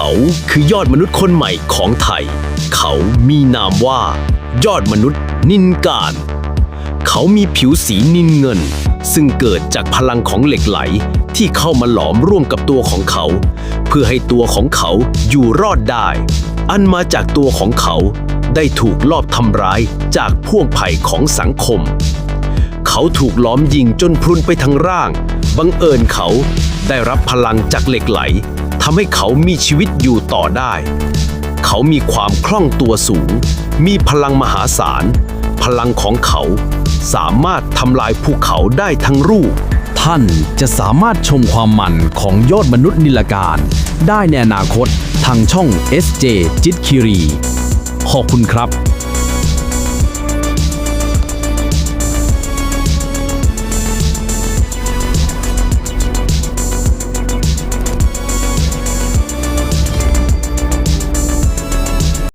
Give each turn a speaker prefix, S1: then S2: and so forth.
S1: เขาคือยอดมนุษย์คนใหม่ของไทย เขามีนามว่า ยอดมนุษย์นินการ เขามีผิวสีนินเงิน ซึ่งเกิดจากพลังของเหล็กไหลที่เข้ามาหลอมร่วมกับตัวของเขา เพื่อให้ตัวของเขาอยู่รอดได้ อันมาจากตัวของเขาได้ถูกลอบทำร้ายจากพ่วงไผ่ของสังคม เขาถูกล้อมยิงจนพรุนไปทั้งร่าง บังเอิญเขาได้รับพลังจากเหล็กไหลำให้เขามีชีวิตอยู่ต่อได้ เขามีความคล่องตัวสูง มีพลังมหาศาล พลังของเขาสามารถทำลายภูเขาได้ทั้งรูป
S2: ท่านจะสามารถชมความมันของยอดมนุษย์นิลการ ได้ในอนาคตทางช่อง SJ จิตคิรี ขอบคุณครับ